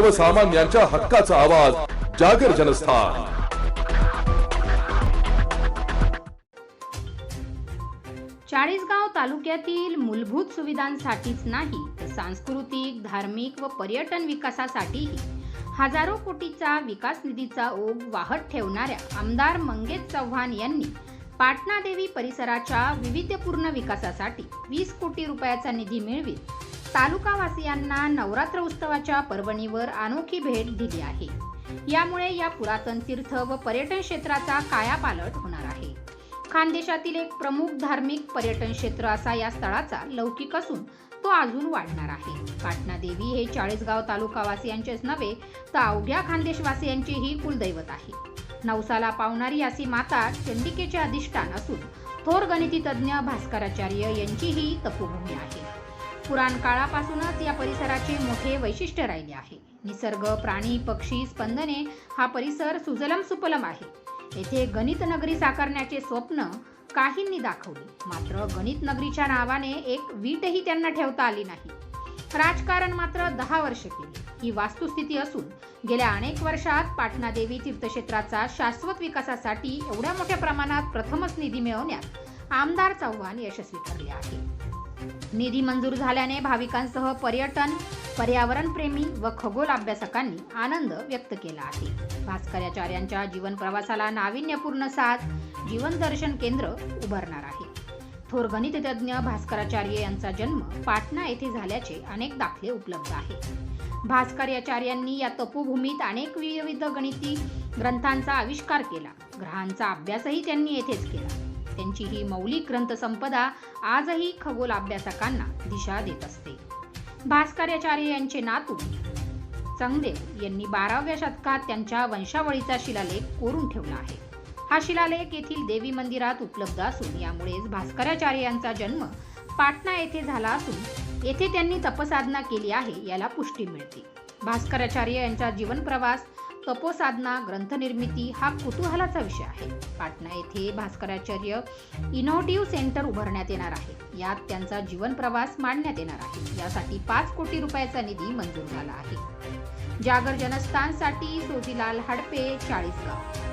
सर्वसामान्यांच्या हक्काचा आवाज जागर जनस्थान. चाळीसगाव तालुक्यातील मूलभूत सुविधांसाठीच नाही तर सांस्कृतिक धार्मिक व पर्यटन विकासासाठीही हजारो कोटीचा विकास निधीचा ओघ वाहत ठेवणाऱ्या आमदार मंगेश चव्हाण यांनी पाटणा देवी परिसराच्या विविधपूर्ण विकासासाठी वीस कोटी रुपयाचा निधी मिळवीत तालुकावासियांना नवरात्र उत्सवाच्या पर्वणीवर अनोखी भेट दिली आहे. यामुळे या पुरातन तीर्थ व पर्यटन क्षेत्राचा कायापालट होणार आहे. खानदेशातील एक प्रमुख धार्मिक पर्यटन क्षेत्र असा या स्थळाचा लौकिक असून तो अजून वाढणार आहे. पाटणा देवी हे चाळीसगाव तालुकावासियांचेच नव्हे तर अवघ्या खानदेशवासियांचेही कुलदैवत आहे. नवसाला पावणारी अशी माता चंडिकेचे अधिष्ठान असून थोर गणिती तज्ज्ञ भास्कराचार्य यांचीही तपोभूमी आहे. पुराण काळापासूनच या परिसराचे मोठे वैशिष्ट्य राहिले आहे. निसर्ग प्राणी पक्षी स्पंदने हा परिसर सुजलम सुपलम आहे. येथे गणित नगरी साकारण्याचे स्वप्न काहींनी दाखवले. मात्र गणित नगरीच्या नावाने एक वीटही त्यांना ठेवता आली नाही. राजकारण मात्र दहा वर्षे केले. ही वास्तुस्थिती असून गेल्या अनेक वर्षात पाटणा देवी तीर्थक्षेत्राचा शाश्वत विकासासाठी एवढ्या मोठ्या प्रमाणात प्रथमच निधी मिळवण्यात आमदार चव्हाण यशस्वी ठरले आहे. निधी मंजूर झाल्याने भाविकांसह पर्यटन पर्यावरण प्रेमी व खगोल अभ्यासकांनी आनंद व्यक्त केला आहे. भास्कराचार्यांच्या जीवन प्रवासाला नाविन्यपूर्ण साथ जीवन दर्शन केंद्र उभारणार आहे. थोर गणिततज्ञ भास्कराचार्य यांचा जन्म पाटणा येथे झाल्याचे अनेक दाखले उपलब्ध आहेत. भास्कराचार्यांनी या तपोभूमीत अनेक विविध गणिती ग्रंथांचा आविष्कार केला. ग्रहांचा अभ्यासही त्यांनी येथेच केला. त्यांची ही मौलिक ग्रंथसंपदा आजही खगोल अभ्यासकांना दिशा देत असते. भास्कराचार्य यांचे नातू चंगदेव यांनी बाराव्या शतकात त्यांच्या वंशावळीचा शिलालेख कोरून ठेवला आहे. हा शिलालेख येथील देवी मंदिरात उपलब्ध असून यामुळेच भास्कराचार्य यांचा जन्म पाटणा येथे झाला असून येथे त्यांनी तपसाधना केली आहे याला पुष्टी मिळते. भास्कराचार्य यांचा जीवनप्रवास तपोसाधना ग्रंथनिर्मिती हा कुतूहलाचा विषय आहे. पाटणा येथे भास्कराचार्य इनोव्हेटिव्ह सेंटर उभारण्यात येणार आहे. यात त्यांचा जीवन प्रवास मांडण्यात येणार आहे. यासाठी पाच कोटी रुपयाचा निधी मंजूर झाला आहे. जागर जनस्थानसाठी सोजीलाल हडपे चाळीसगाव.